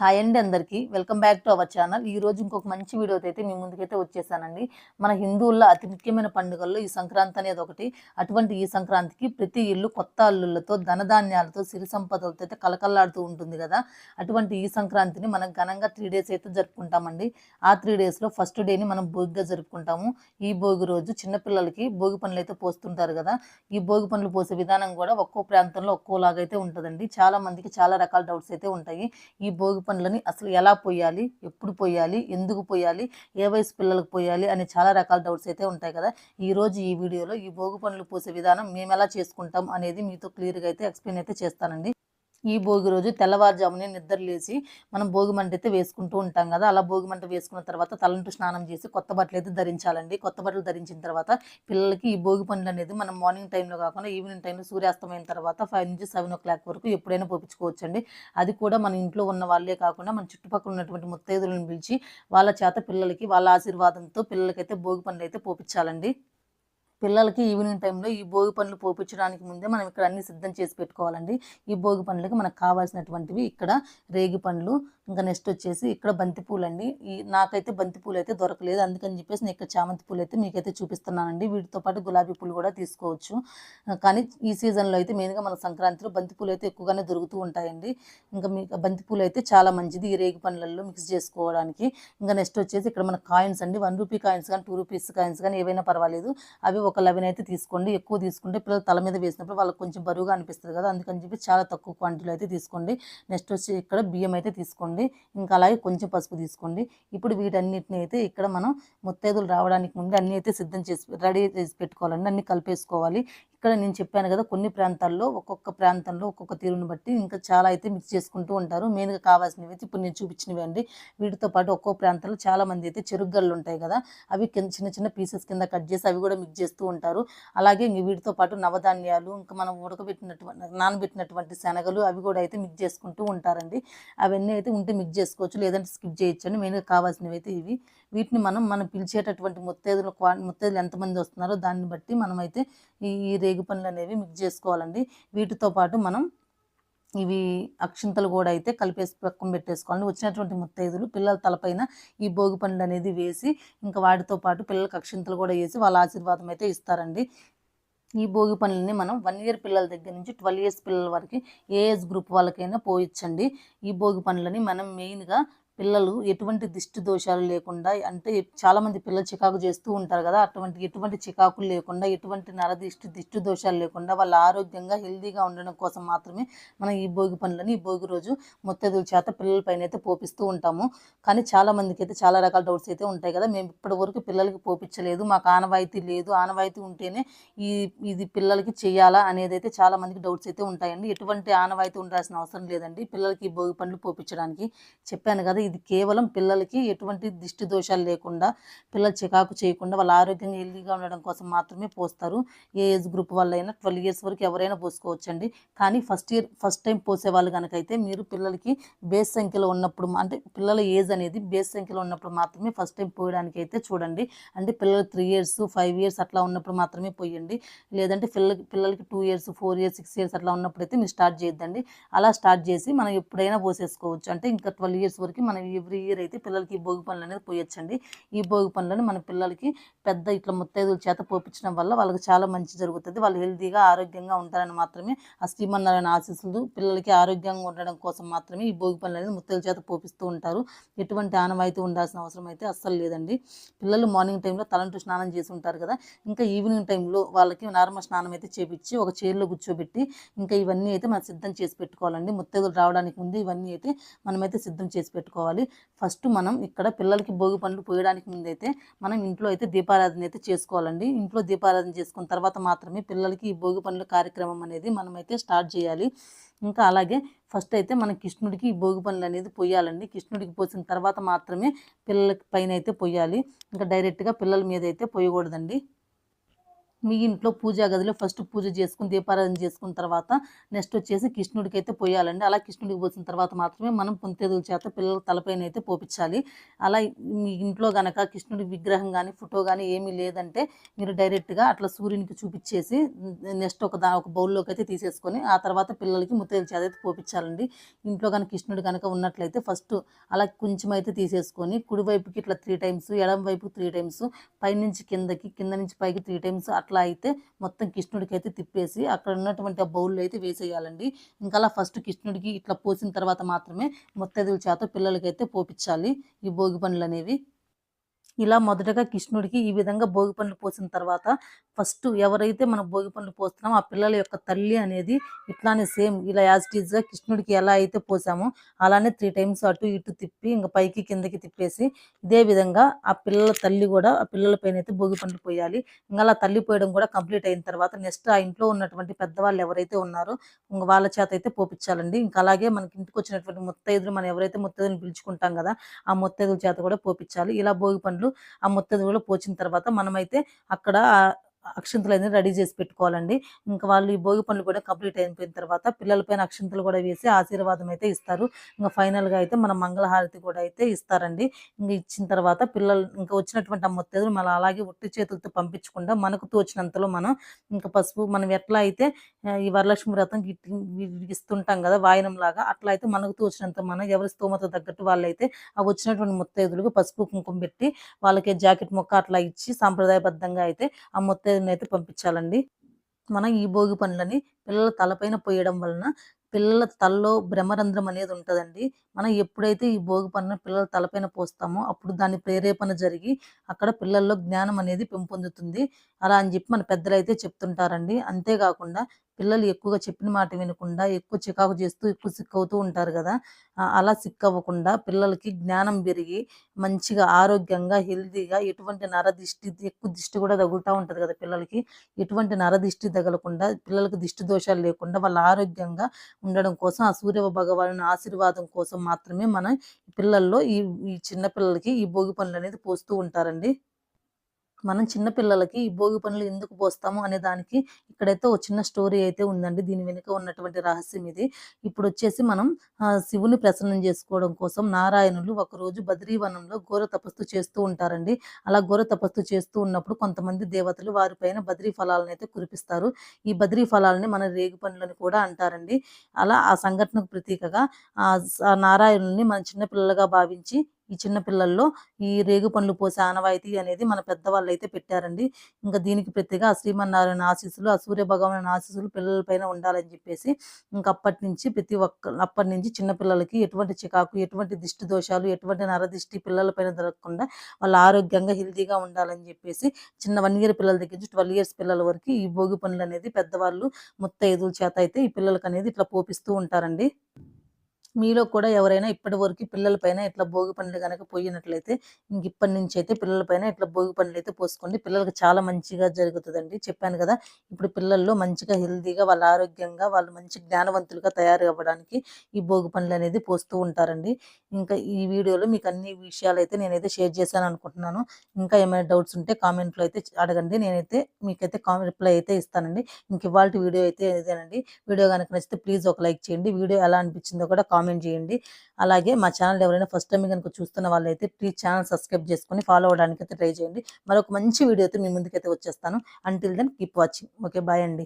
Hi అండి అందరికీ. Welcome back to our channel. ఈ రోజు ఇంకొక మంచి వీడియోతో అయితే మీ ముందుకైతే వచ్చేసానండి. మన హిందువుల్లో అతి ముఖ్యమైన పండుగల్లో ఈ సంక్రాంతి అనేది ఒకటి. అటువంటి ఈ సంక్రాంతికి ప్రతి ఇల్లు కొత్త అల్లులతో ధనధాన్యాలతో సిరి సంపదలతో అయితే కలకల్లాడుతూ ఉంటుంది కదా. అటువంటి ఈ సంక్రాంతిని మనం ఘనంగా త్రీ డేస్ అయితే జరుపుకుంటామండి. ఆ త్రీ డేస్లో ఫస్ట్ డేని మనం భోగిగా జరుపుకుంటాము. ఈ భోగి రోజు చిన్నపిల్లలకి భోగి పనులు అయితే పోస్తుంటారు కదా. ఈ భోగి పనులు పోసే విధానం కూడా ఒక్కో ప్రాంతంలో ఒక్కోలాగా అయితే ఉంటుందండి. చాలా మందికి చాలా రకాల డౌట్స్ అయితే ఉంటాయి. ఈ భోగి పండ్లని అసలు ఎలా పోయాలి ఎప్పుడు పోయాలి ఎందుకు పోయాలి ఏ వయసు పిల్లలకు పోయాలి అని చాలా రకాల డౌట్స్ అయితే ఉంటాయి కదా. ఈరోజు ఈ వీడియోలో ఈ భోగి పండ్లు పోసే విధానం మేము ఎలా చేసుకుంటాం అనేది మీతో క్లియర్గా అయితే ఎక్స్ప్లెయిన్ అయితే చేస్తానండి. ఈ భోగి రోజు తెల్లవారుజామునే నిద్ర లేచి మనం భోగి మంట అయితే వేసుకుంటూ ఉంటాం కదా. అలా భోగి మంట వేసుకున్న తర్వాత తలంటు స్నానం చేసి కొత్త బట్టలు అయితే ధరించాలండి. కొత్త బట్టలు ధరించిన తర్వాత పిల్లలకి ఈ భోగి పండ్లు అనేది మనం మార్నింగ్ టైంలో కాకుండా ఈవినింగ్ టైంలో సూర్యాస్తమైన తర్వాత ఫైవ్ నుంచి సెవెన్ ఓ క్లాక్ వరకు ఎప్పుడైనా పోపించుకోవచ్చండి అది కూడా మన ఇంట్లో ఉన్న వాళ్ళే కాకుండా మన చుట్టుపక్కల ఉన్నటువంటి ముత్తైదులను పిలిచి వాళ్ళ చేత పిల్లలకి వాళ్ళ ఆశీర్వాదంతో పిల్లలకైతే భోగి పండ్లు అయితే పోపించాలండి పిల్లలకి ఈవినింగ్ టైంలో ఈ భోగి పనులు పోపించడానికి ముందే మనం ఇక్కడ అన్ని సిద్ధం చేసి పెట్టుకోవాలండి. ఈ భోగి పనులకి మనకు కావాల్సినటువంటివి ఇక్కడ రేగి పండ్లు ఇంకా నెక్స్ట్ వచ్చేసి ఇక్కడ బంతిపూలు అండి ఈ నాకైతే బంతిపూలు అయితే దొరకలేదు. అందుకని చెప్పేసి నేను ఇక్కడ చామంతి పూలు అయితే మీకైతే చూపిస్తున్నానండి. వీటితో పాటు గులాబీ పూలు కూడా తీసుకోవచ్చు. కానీ ఈ సీజన్లో అయితే మెయిన్గా మన సంక్రాంతిలో బంతిపూలు అయితే ఎక్కువగానే దొరుకుతూ ఉంటాయండి. ఇంకా మీకు బంతిపూలు అయితే చాలా మంచిది ఈ రేగి పండ్లలో మిక్స్ చేసుకోవడానికి. ఇంకా నెక్స్ట్ వచ్చేసి ఇక్కడ మన కాయిన్స్ అండి. వన్ రూపీ కాయిన్స్ కానీ టూ రూపీస్ కాయిన్స్ కానీ ఏవైనా పర్వాలేదు. అవి ఒక లెవెన్ అయితే తీసుకోండి. ఎక్కువ తీసుకుంటే పిల్లలు తల మీద వేసినప్పుడు వాళ్ళకి కొంచెం బరువుగా అనిపిస్తుంది కదా. అందుకని చెప్పి చాలా తక్కువ క్వాంటిటీలో అయితే తీసుకోండి. నెక్స్ట్ వచ్చి ఇక్కడ బియ్యం అయితే తీసుకోండి. ఇంకా అలాగే కొంచెం పసుపు తీసుకోండి. ఇప్పుడు వీటన్నిటిని అయితే ఇక్కడ మనం ముత్తైదులు రావడానికి ముందు అన్నీ అయితే సిద్ధం చేసి రెడీ చేసి పెట్టుకోవాలండి. అన్నీ కలిపేసుకోవాలి. ఇక్కడ నేను చెప్పాను కదా కొన్ని ప్రాంతాల్లో ఒక్కొక్క ప్రాంతంలో ఒక్కొక్క తీరుని బట్టి ఇంకా చాలా అయితే మిక్స్ చేసుకుంటూ ఉంటారు. మెయిన్గా కావాల్సినవి అయితే ఇప్పుడు నేను చూపించినవి అండి. వీటితో పాటు ఒక్కో ప్రాంతంలో చాలా మంది అయితే చెరుగ్గళ్ళు ఉంటాయి కదా అవి కింద చిన్న చిన్న పీసెస్ కింద కట్ చేసి అవి కూడా మిక్స్ చేస్తూ ఉంటారు. అలాగే ఇంక వీటితో పాటు నవధాన్యాలు ఇంకా మనం ఉడకబెట్టినటువంటి నానబెట్టినటువంటి శనగలు అవి కూడా అయితే మిక్స్ చేసుకుంటూ ఉంటారండి. అవన్నీ అయితే ఉంటే మిక్స్ చేసుకోవచ్చు లేదంటే స్కిప్ చేయొచ్చండి. మెయిన్గా కావాల్సినవి అయితే ఇవి. వీటిని మనం మనం పిలిచేటటువంటి ముత్తేదులు క్వా ముత్తైదులు ఎంతమంది వస్తున్నారో దాన్ని బట్టి మనమైతే ఈ రేగు పండ్లు అనేవి మిక్స్ చేసుకోవాలండి. వీటితో పాటు మనం ఇవి అక్షింతలు కూడా అయితే కలిపేసి పక్కన పెట్టేసుకోవాలి వచ్చినటువంటి ముత్తైదులు పిల్లల తలపైన ఈ భోగి పండ్లు అనేది వేసి ఇంకా వాటితో పాటు పిల్లలకు అక్షింతలు కూడా వేసి వాళ్ళ ఆశీర్వాదం అయితే ఇస్తారండి. ఈ భోగి పనులని మనం వన్ ఇయర్ పిల్లల దగ్గర నుంచి ట్వెల్వ్ ఇయర్స్ పిల్లల వరకు ఏ ఏజ్ గ్రూప్ వాళ్ళకైనా పోయించండి ఈ భోగి పనులని మనం మెయిన్గా పిల్లలు ఎటువంటి దిష్టి దోషాలు లేకుండా అంటే చాలామంది పిల్లలు చికాకు చేస్తూ ఉంటారు కదా అటువంటి ఎటువంటి చికాకులు లేకుండా ఎటువంటి నరదిష్టి దిష్టి దోషాలు లేకుండా వాళ్ళ ఆరోగ్యంగా హెల్దీగా ఉండడం కోసం మాత్రమే మనం ఈ భోగి పనులని ఈ భోగి రోజు ముత్తైదుల చేత పిల్లల పైన అయితే పోపిస్తూ ఉంటాము. కానీ చాలా మందికి అయితే చాలా రకాల డౌట్స్ అయితే ఉంటాయి కదా మేము ఇప్పటి వరకు పిల్లలకి పోపించలేదు మాకు ఆనవాయితీ లేదు ఆనవాయితీ ఉంటేనే ఈ ఇది పిల్లలకి చేయాలా అనేది అయితే చాలా మందికి డౌట్స్ అయితే ఉంటాయండి. ఎటువంటి ఆనవాయితీ ఉండాల్సిన అవసరం లేదండి. పిల్లలకి ఈ భోగి పనులు పోపించడానికి చెప్పాను కదా ఇది కేవలం పిల్లలకి ఎటువంటి దిష్టి దోషాలు లేకుండా పిల్లలు చికాకు చేయకుండా వాళ్ళ ఆరోగ్యంగా హెల్దీగా ఉండడం కోసం మాత్రమే పోస్తారు. ఏ ఏజ్ గ్రూప్ వాళ్ళైనా ట్వెల్వ్ ఇయర్స్ వరకు ఎవరైనా పోసుకోవచ్చండి. కానీ ఫస్ట్ ఇయర్ ఫస్ట్ టైం పోసే వాళ్ళు కనుకైతే మీరు పిల్లలకి బేస్ సంఖ్యలో ఉన్నప్పుడు అంటే పిల్లల ఏజ్ అనేది బేస్ సంఖ్యలో ఉన్నప్పుడు మాత్రమే ఫస్ట్ టైం పోయడానికి అయితే చూడండి. అంటే పిల్లలు త్రీ ఇయర్స్ ఫైవ్ ఇయర్స్ అట్లా ఉన్నప్పుడు మాత్రమే పోయండి. లేదంటే పిల్లలకి పిల్లలకి two years four years six years అట్లా ఉన్నప్పుడు అయితే మీరు స్టార్ట్ చేయొద్దండి. అలా స్టార్ట్ చేసి మనం ఎప్పుడైనా పోసేసుకోవచ్చు. అంటే ఇంకా ట్వెల్వ్ ఇయర్స్ వరకు మనం ఎవ్రీ ఇయర్ అయితే పిల్లలకి ఈ భోగి పనులు అనేది పోయొచ్చండి. ఈ భోగి పనులను మన పిల్లలకి పెద్ద ఇట్లా ముత్తైదుల చేత పోపించడం వల్ల వాళ్ళకి చాలా మంచి జరుగుతుంది. వాళ్ళు హెల్తీగా ఆరోగ్యంగా ఉంటారని మాత్రమే ఆ శ్రీమన్నారాయణ ఆశీస్సులు పిల్లలకి ఆరోగ్యంగా ఉండడం కోసం మాత్రమే ఈ భోగి పనులు అనేది ముత్తైదుల చేత పోపిస్తూ ఉంటారు. ఎటువంటి ఆనవాయితీ ఉండాల్సిన అవసరం అయితే అస్సలు లేదండి. పిల్లలు మార్నింగ్ టైంలో తలంటూ స్నానం చేసి ఉంటారు కదా ఇంకా ఈవినింగ్ టైంలో వాళ్ళకి నార్మల్ స్నానం అయితే చేపించి ఒక చైర్లో కూర్చోబెట్టి ఇంకా ఇవన్నీ అయితే మనం సిద్ధం చేసి పెట్టుకోవాలండి. ముత్తైదులు రావడానికి ముందు ఇవన్నీ అయితే మనమైతే సిద్ధం చేసి పెట్టుకోవాలి. ఫస్ట్ మనం ఇక్కడ పిల్లలకి భోగి పండ్లు పోయడానికి ముందైతే మనం ఇంట్లో అయితే దీపారాధన అయితే చేసుకోవాలండి. ఇంట్లో దీపారాధన చేసుకున్న తర్వాత మాత్రమే పిల్లలకి ఈ భోగి పండ్ల కార్యక్రమం అనేది మనమైతే స్టార్ట్ చేయాలి. ఇంకా అలాగే ఫస్ట్ అయితే మన కృష్ణుడికి ఈ భోగి పనులు అనేది పొయ్యాలండి కృష్ణుడికి పోసిన తర్వాత మాత్రమే పిల్లలకి పైన అయితే పొయ్యాలి ఇంకా డైరెక్ట్గా పిల్లల మీద అయితే పొయ్యకూడదండి మీ ఇంట్లో పూజా గదిలో ఫస్ట్ పూజ చేసుకుని దీపారాధన చేసుకున్న తర్వాత నెక్స్ట్ వచ్చేసి కృష్ణుడికి అయితే పోయాలండి. అలా కృష్ణుడికి పోసిన తర్వాత మాత్రమే మనం పుంతేదుల చేత పిల్లల తలపైన అయితే పోపించాలి అలా మీ ఇంట్లో గనక కృష్ణుడి విగ్రహం కానీ ఫోటో కానీ ఏమీ లేదంటే మీరు డైరెక్ట్గా అట్లా సూర్యునికి చూపించేసి నెక్స్ట్ ఒక దా ఒక బౌల్లోకి అయితే తీసేసుకొని ఆ తర్వాత పిల్లలకి ముత్తేదుల చేత అయితే పోపించాలండి ఇంట్లో కానీ కృష్ణుడు కనుక ఉన్నట్లయితే ఫస్ట్ అలా కొంచెం అయితే తీసేసుకొని కుడివైపుకి ఇట్లా త్రీ టైమ్స్ ఎడం వైపు త్రీ టైమ్స్ పైనుంచి కిందకి కింద నుంచి పైకి త్రీ టైమ్స్ అట్లా అయితే మొత్తం కృష్ణుడికి అయితే తిప్పేసి అక్కడ ఉన్నటువంటి ఆ బౌల్లో అయితే వేసేయాలండి. ఇంకా అలా ఫస్ట్ కృష్ణుడికి ఇట్లా పోసిన తర్వాత మాత్రమే మొత్తదుల చేత పిల్లలకైతే పోపించాలి ఈ భోగి పనులు అనేవి ఇలా మొదటగా కృష్ణుడికి ఈ విధంగా భోగి పండ్లు పోసిన తర్వాత ఫస్ట్ ఎవరైతే మనం భోగి పండ్లు పోస్తున్నామో ఆ పిల్లల యొక్క తల్లి అనేది ఇట్లానే సేమ్ ఇలా యాజ్ టీజ్గా కృష్ణుడికి ఎలా అయితే పోసామో అలానే త్రీ టైమ్స్ అటు ఇటు తిప్పి ఇంకా పైకి కిందకి తిప్పేసి ఇదే విధంగా ఆ పిల్లల తల్లి కూడా ఆ పిల్లల పైన అయితే భోగి పండ్లు పోయాలి. ఇంకా అలా తల్లి పోయడం కూడా కంప్లీట్ అయిన తర్వాత నెక్స్ట్ ఆ ఇంట్లో ఉన్నటువంటి పెద్దవాళ్ళు ఎవరైతే ఉన్నారో ఇంక వాళ్ళ చేత అయితే పోపించాలండి ఇంకా అలాగే మనకి ఇంటికి వచ్చినటువంటి ముత్తైదులు మనం ఎవరైతే ముత్తైదులు పిలుచుకుంటాం కదా ఆ ముత్తైదుల చేత కూడా పోపించాలి ఇలా భోగి పండ్లు ఆ ముత్తైదులు పోచిన తర్వాత మనమైతే అక్కడ అక్షింతలు అనేది రెడీ చేసి పెట్టుకోవాలండి. ఇంకా వాళ్ళు ఈ భోగి పనులు కూడా కంప్లీట్ అయిపోయిన తర్వాత పిల్లలపైన అక్షింతలు కూడా వేసి ఆశీర్వాదం అయితే ఇస్తారు. ఇంకా ఫైనల్గా అయితే మన మంగళహారతి కూడా అయితే ఇస్తారండి. ఇంకా ఇచ్చిన తర్వాత పిల్లలు ఇంకా వచ్చినటువంటి ఆ మొత్తలు మనం అలాగే ఒట్టి చేతులతో పంపించకుండా మనకు తోచినంతలో మనం ఇంకా పసుపు మనం ఎట్లా అయితే ఈ వరలక్ష్మి వ్రతం ఇస్తుంటాం కదా వాయనం లాగా అట్లా అయితే మనకు తోచినంత మనం ఎవరి స్తోమత తగ్గట్టు వాళ్ళైతే ఆ వచ్చినటువంటి ముత్తైదులకు పసుపు కుంకుమ పెట్టి వాళ్ళకి జాకెట్ మొక్క అట్లా ఇచ్చి సాంప్రదాయబద్ధంగా అయితే ఆ ముత్తైదుని అయితే పంపించాలండి మనం ఈ భోగి పనులని పిల్లల తలపైన పోయడం వలన పిల్లల తలలో భ్రమరంధ్రం అనేది ఉంటుందండి. మనం ఎప్పుడైతే ఈ భోగి పనులను పిల్లల తలపైన పోస్తామో అప్పుడు దాని ప్రేరేపణ జరిగి అక్కడ పిల్లల్లో జ్ఞానం అనేది పెంపొందుతుంది. అలా అని చెప్పి మన పెద్దలు అయితే చెప్తుంటారండి. అంతేకాకుండా పిల్లలు ఎక్కువగా చెప్పిన మాట వినకుండా ఎక్కువ చికాకు చేస్తూ ఎక్కువ సిక్ అవుతూ ఉంటారు కదా. అలా సిక్ అవ్వకుండా పిల్లలకి జ్ఞానం పెరిగి మంచిగా ఆరోగ్యంగా హెల్తీగా ఎటువంటి నరదిష్టి ఎక్కువ దిష్టి కూడా తగులుతూ ఉంటుంది కదా పిల్లలకి. ఎటువంటి నరదిష్టి తగలకుండా పిల్లలకి దిష్టి దోషాలు లేకుండా వాళ్ళ ఆరోగ్యంగా ఉండడం కోసం ఆ సూర్య భగవాను ఆశీర్వాదం కోసం మాత్రమే మన పిల్లల్లో ఈ ఈ చిన్న పిల్లలకి ఈ భోగి పనులు అనేది పోస్తూ ఉంటారండి. మనం చిన్న పిల్లలకి ఈ భోగి పనులు ఎందుకు పోస్తాము అనే దానికి ఇక్కడైతే ఒక చిన్న స్టోరీ అయితే ఉందండి. దీని వెనుక ఉన్నటువంటి రహస్యం ఇది. ఇప్పుడు వచ్చేసి మనం శివుని ప్రసన్నం చేసుకోవడం కోసం నారాయణులు ఒకరోజు బద్రీవనంలో ఘోర తపస్సు చేస్తూ ఉంటారండి. అలా ఘోర తపస్సు చేస్తూ ఉన్నప్పుడు కొంతమంది దేవతలు వారిపైన బద్రీ ఫలాలను అయితే కురిపిస్తారు. ఈ బద్రీ ఫలాలని మన రేగు పనులని కూడా అంటారండి. అలా ఆ సంఘటనకు ప్రతీకగా ఆ నారాయణుల్ని మన చిన్నపిల్లలుగా భావించి ఈ చిన్న పిల్లల్లో ఈ రేగు పండ్లు పోసే ఆనవాయితీ అనేది మన పెద్దవాళ్ళు అయితే పెట్టారండి. ఇంకా దీనికి ప్రతిగా శ్రీమన్నారాయణ ఆశీస్సులు ఆ సూర్య భగవాన్ ఆశీస్సులు పిల్లలపైన ఉండాలని చెప్పేసి ఇంకా అప్పటి నుంచి ప్రతి ఒక్క అప్పటి నుంచి చిన్నపిల్లలకి ఎటువంటి చికాకు ఎటువంటి దిష్టి దోషాలు ఎటువంటి నరదిష్టి పిల్లల పైన దొరకకుండా వాళ్ళు ఆరోగ్యంగా హెల్తీగా ఉండాలని చెప్పేసి చిన్న వన్ ఇయర్ పిల్లల దగ్గర నుంచి ట్వెల్వ్ ఇయర్స్ పిల్లల వరకు ఈ భోగి పనులు అనేది పెద్దవాళ్ళు ముత్తైదుల చేత అయితే ఈ పిల్లలకి అనేది ఇట్లా పోపిస్తూ ఉంటారండి. మీలో కూడా ఎవరైనా ఇప్పటివరకు పిల్లలపైన ఇట్లా భోగి పండ్లు కనుక పోయినట్లయితే ఇంక ఇప్పటి నుంచి అయితే పిల్లలపైన ఇట్లా భోగి పండ్లు అయితే పోసుకోండి. పిల్లలకి చాలా మంచిగా జరుగుతుందండి. చెప్పాను కదా ఇప్పుడు పిల్లల్లో మంచిగా హెల్దీగా వాళ్ళ ఆరోగ్యంగా వాళ్ళు మంచి జ్ఞానవంతులుగా తయారు అవ్వడానికి ఈ భోగి పండ్లు అనేది పోస్తూ ఉంటారండి. ఇంకా ఈ వీడియోలో మీకు అన్ని విషయాలు అయితే నేనైతే షేర్ చేశాను అనుకుంటున్నాను. ఇంకా ఏమైనా డౌట్స్ ఉంటే కామెంట్లో అయితే అడగండి. నేనైతే మీకైతే రిప్లై అయితే ఇస్తానండి. ఇంక ఇవాళ వీడియో అయితే ఇదేనండి. వీడియో కనుక నచ్చితే ప్లీజ్ ఒక లైక్ చేయండి. వీడియో ఎలా అనిపించిందో కూడా కామెంట్ కామెంట్ చేయండి. అలాగే మా ఛానల్ ఎవరైనా ఫస్ట్ టైం కనుక చూస్తున్న వాళ్ళైతే ప్లీజ్ ఛానల్ సబ్స్క్రైబ్ చేసుకొని ఫాలో అవ్వడానికి అయితే ట్రై చేయండి. మరొక మంచి వీడియో అయితే మీ ముందుకైతే వచ్చేస్తాను. Until then keep watching okay bye అండి.